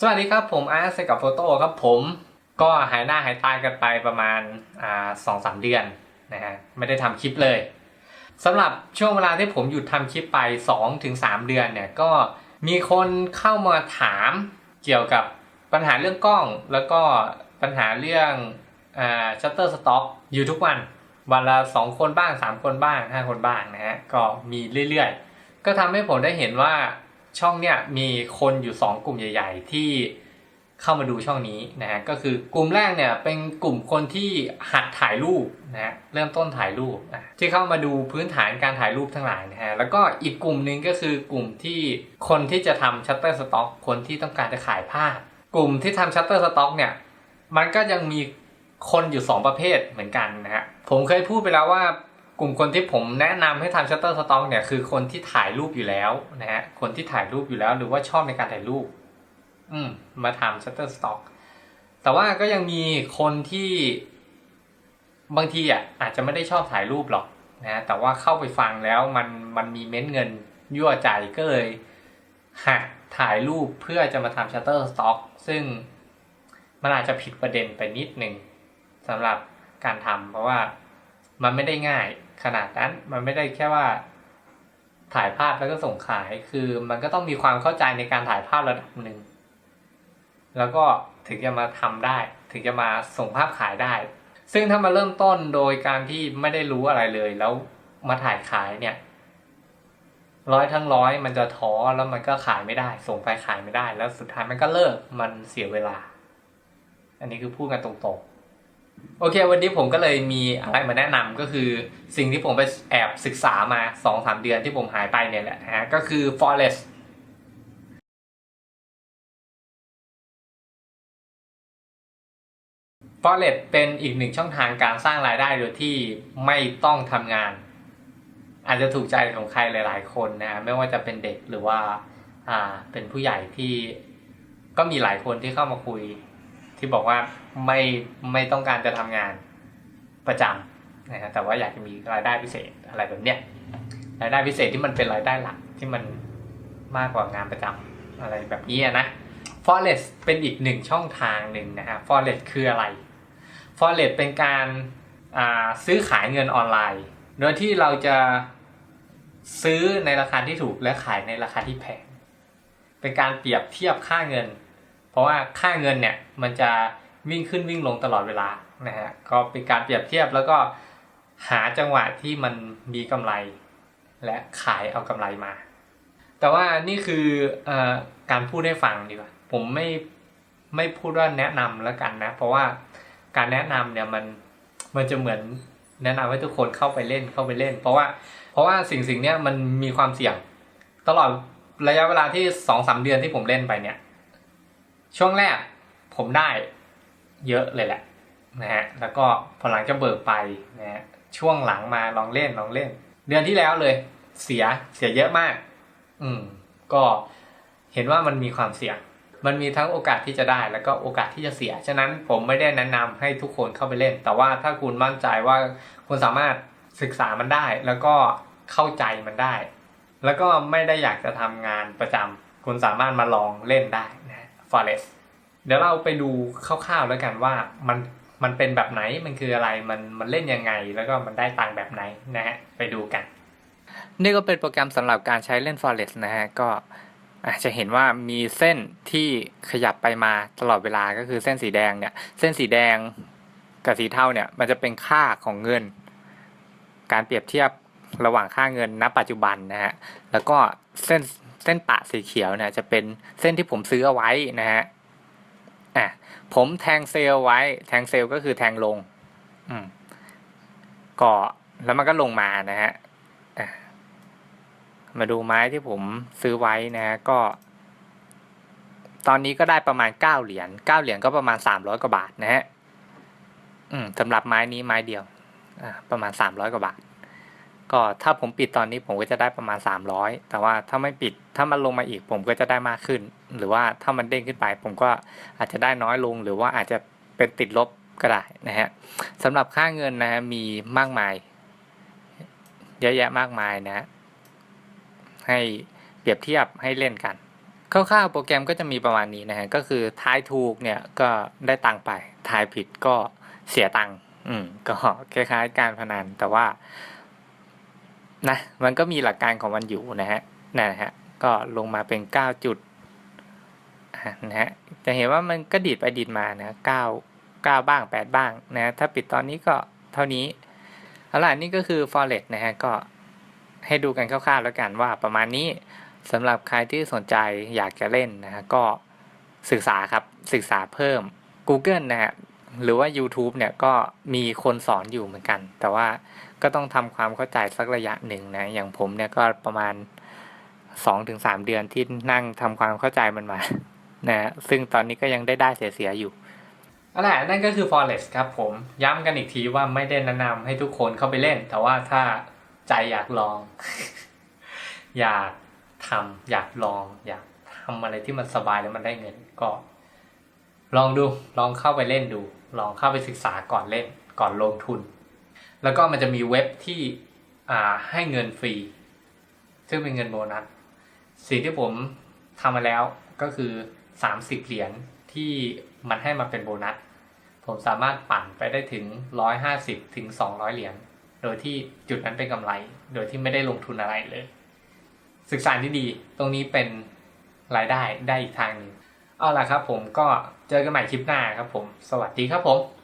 สวัสดีครับผมอาร์ตเซกับโฟโต้ครับผมก็หายหน้าหายตากันไปประมาณอ่าสองสามเดือนนะฮะไม่ได้ทำคลิปเลยสำหรับช่วงเวลาที่ผมหยุดทำคลิปไป2-3ถึง3เดือนเนี่ยก็มีคนเข้ามาถามเกี่ยวกับปัญหาเรื่องกล้อง แล้วก็ปัญหาเรื่องอ่าชัตเตอร์สต็อกอยู่ทุกวัน วันละ 2 คนบ้าง 3 คนบ้าง 5 คนบ้างนะฮะก็มีเรื่อยๆ ก็ทำให้ผมได้เห็นว่า ช่องเนี่ยมีคนอยู่ 2 กลุ่มใหญ่ ๆ ที่เข้ามาดูช่องนี้นะฮะก็คือกลุ่มแรกเนี่ยเป็นกลุ่มคนที่หัดถ่ายรูปนะฮะเริ่มต้นถ่ายรูปที่เข้ามาดูพื้นฐานการถ่ายรูปทั้งหลายนะฮะแล้วก็อีกกลุ่มหนึ่งก็คือกลุ่มที่คนที่จะทำชัตเตอร์สต็อกคนที่ต้องการจะขายภาพ กลุ่มที่ทำชัตเตอร์สต็อกเนี่ยมันก็ยังมีคนอยู่ 2 ประเภทเหมือนกันนะฮะผมเคยพูดไปแล้วว่า กลุ่มคนที่ผมแนะนำให้ทำชัตเตอร์สต็อกเนี่ยคือคนที่ถ่ายรูปอยู่แล้วนะฮะคนที่ถ่ายรูปอยู่แล้ว หรือว่าชอบในการถ่ายรูป อืมมาทำชัตเตอร์สต็อกแต่ว่าก็ยังมีคนที่บางทีอะอาจจะไม่ได้ชอบถ่ายรูปหรอกนะแต่ว่าเข้าไปฟังแล้วมันมันมีเม้นเงินยั่วใจก็เลยหักถ่ายรูปเพื่อจะมาทำชัตเตอร์สต็อกซึ่งมันอาจจะผิดประเด็นไปนิดหนึ่งสำหรับการทำเพราะว่ามันไม่ได้ง่าย ขนาดนั้น มันไม่ได้แค่ว่า ถ่ายภาพแล้วก็ส่งขาย คือมันก็ต้องมีความเข้าใจในการถ่ายภาพระดับหนึ่ง แล้วก็ถึงจะมาทำได้ ถึงจะมาส่งภาพขายได้ ซึ่งถ้ามาเริ่มต้นโดยการที่ไม่ได้รู้อะไรเลย แล้วมาถ่ายขายเนี่ย ร้อยทั้งร้อยมันจะท้อแล้วมันก็ขายไม่ได้ ส่งไปขายไม่ได้ แล้วสุดท้ายมันก็เลิก มันเสียเวลา อันนี้คือพูดกันตรงๆ โอเค วันนี้ผมก็เลยมีอะไรมาแนะนำก็คือสิ่งที่ผมไปแอบศึกษามา2อสเดือนที่ผมหายไปเนี่ยแหละนะฮะก็คือ forest forest เป็นอีกหนึ่งช่องทางการสร้างรายได้โดยที่ไม่ต้องทำงาน อาจจะถูกใจของใครหลาย ๆ คนนะไม่ว่าจะเป็นเด็กหรือว่าอ่าเป็นผู้ใหญ่ที่ก็มีหลายคนที่เข้ามาคุย ที่บอกว่าไม่ไม่ต้องการจะทำงานประจำนะฮะแต่ว่าอยากจะมีรายได้พิเศษอะไรแบบเนี้ยรายได้พิเศษที่มันเป็นรายได้หลักที่มันมากกว่างานประจำอะไรแบบนี้นะ Forex เป็นอีกหนึ่งช่องทางหนึ่งนะฮะ Forex คืออะไร Forex เป็นการาซื้อขายเงินออนไลน์ โดยที่เราจะซื้อในราคาที่ถูกและขายในราคาที่แพง เป็นการเปรียบเทียบค่าเงิน ราะว่าค่าเงินเนี่ยมันจะวิ่งขึ้นวิ่งลงตลอดเวลานะฮะก็เป็นการเปรียบเทียบแล้วก็หาจังหวะที่มันมีกำไร และขายเอากำไรมา แต่ว่านี่คือออการพูดให้ฟังดีกว่าผมไม่ไม่พูดว่าแนะนำแล้วกันนะ เพราะว่าการแนะนำเนี่ยมันมันจะเหมือนแนะนำให้ทุกคนเข้าไปเล่นเข้าไปเล่น เพราะว่าเพราะว่าสิ่งสิ่งเนี้ยมันมีความเสี่ยง ตลอดระยะเวลาที่สองสามเดือนที่ผมเล่นไปเนี่ย ช่วงแรกผมได้เยอะเลยแหละนะฮะแล้วก็พอหลังจะเบิกไปนะฮะช่วงหลังมาลองเล่นลองเล่น เดือนที่แล้วเลย เสียเสียเยอะมาก อืม ก็เห็นว่ามันมีความเสี่ยง มันมีทั้งโอกาสที่จะได้แล้วก็โอกาสที่จะเสีย ฉะนั้นผมไม่ได้แนะนำให้ทุกคนเข้าไปเล่น แต่ว่าถ้าคุณมั่นใจว่าคุณสามารถศึกษามันได้ แล้วก็เข้าใจมันได้ แล้วก็ไม่ได้อยากจะทำงานประจำคุณสามารถมาลองเล่นได้ นะ Forest เดี๋ยวเราไปดูคร่าวๆแล้วกันว่ามันมันเป็นแบบไหนมันคืออะไรมันมันเล่นยังไง แล้วก็มันได้ตังค์แบบไหนนะฮะไปดูกัน นี่ก็เป็นโปรแกรมสำหรับการใช้เล่น Forest นะฮะก็อาจจะเห็นว่ามีเส้นที่ขยับไปมาตลอดเวลาก็คือเส้นสีแดงเนี่ย เส้นสีแดงกับสีเทาเนี่ย มันจะเป็นค่าของเงิน การเปรียบเทียบระหว่างค่าเงินณปัจจุบันนะฮะแล้วก็เส้น ส้นปะสีเขียวเนี่ยจะเป็นเส้นที่ผมซื้อเอาไว้นะฮะอะผมแทงเซลไว้ แทงเซลก็คือแทงลง อืมก็แล้วมันก็ลงมานะฮะอะมาดูไม้ที่ผมซื้อไว้นะฮะก็ ตอนนี้ก็ได้ประมาณเก้าเหรียญเก้าเหรียญก็ประมาณสามร้อยกว่าบาทนะฮะอืมสำหรับไม้นี้ไม้เดียว อ่า ประมาณสามร้อยกว่าบาท ก็ถ้าผมปิดตอนนี้ผมก็จะได้ประมาณ 300 แต่ว่าถ้าไม่ปิดถ้ามันลงมาอีกผมก็จะได้มากขึ้น หรือว่าถ้ามันเด้งขึ้นไป ผมก็อาจจะได้น้อยลง หรือว่าอาจจะเป็นติดลบก็ได้นะฮะสำหรับค่าเงินนะฮะมีมากมาย เยอะแยะมากมายนะฮะให้เปรียบเทียบให้เล่นกันคร่าวๆโปรแกรมก็จะมีประมาณนี้นะฮะก็คือทายถูกเนี่ยก็ได้ตังค์ไปทายผิดก็เสียตังค์อืมก็คล้ายๆการพนันแต่ว่า นะมันก็มีหลักการของมันอยู่นะฮะนะฮะก็ลงมาเป็นเก้าจุดนะฮะจะเห็นว่ามันก็ดีดไปดีดมานะเก้าเก้าบ้างแปดบ้างนะถ้าปิดตอนนี้ก็เท่านี้เอาล่ะนี่ก็คือ forex นะฮะก็ให้ดูกันคร่าวๆแล้วกันว่าประมาณนี้สำหรับใครที่สนใจอยากจะเล่นนะฮะก็ศึกษาครับศึกษาเพิ่ม Google นะฮะหรือว่า YouTube เนี่ยก็มีคนสอนอยู่เหมือนกัน แต่ว่า ก็ต้องทำความเข้าใจสักระยะหนึ่งนะ อย่างผมเนี่ยก็ประมาณ2-3เดือนที่นั่งทำความเข้าใจมันมานะฮะซึ่งตอนนี้ก็ยังได้ได้เสียๆอยู่นั่นแหละนั่นก็คือ Forex ครับผมย้ำกันอีกทีว่าไม่ได้แนะนำให้ทุกคนเข้าไปเล่น แต่ว่าถ้าใจอยากลอง อยากทำอยากลอง อยากทำอะไรที่มันสบายแล้วมันได้เงินก็ ลองดูลองเข้าไปเล่นดู ลองเข้าไปศึกษาก่อนเล่นก่อนลงทุน แล้วก็มันจะมีเว็บที่อ่าให้เงินฟรี ซึ่งเป็นเงินโบนัส สิ่งที่ผมทำมาแล้วก็คือ 30 เหรียญที่มันให้มาเป็นโบนัส ผมสามารถปั่นไปได้ถึง 150 ถึง 200 เหรียญ โดยที่จุดนั้นเป็นกำไร โดยที่ไม่ได้ลงทุนอะไรเลย ศึกษาที่ดี ตรงนี้เป็นรายได้ได้อีกทางหนึ่ง เอาล่ะครับผมก็เจอกันใหม่คลิปหน้าครับผม สวัสดีครับผม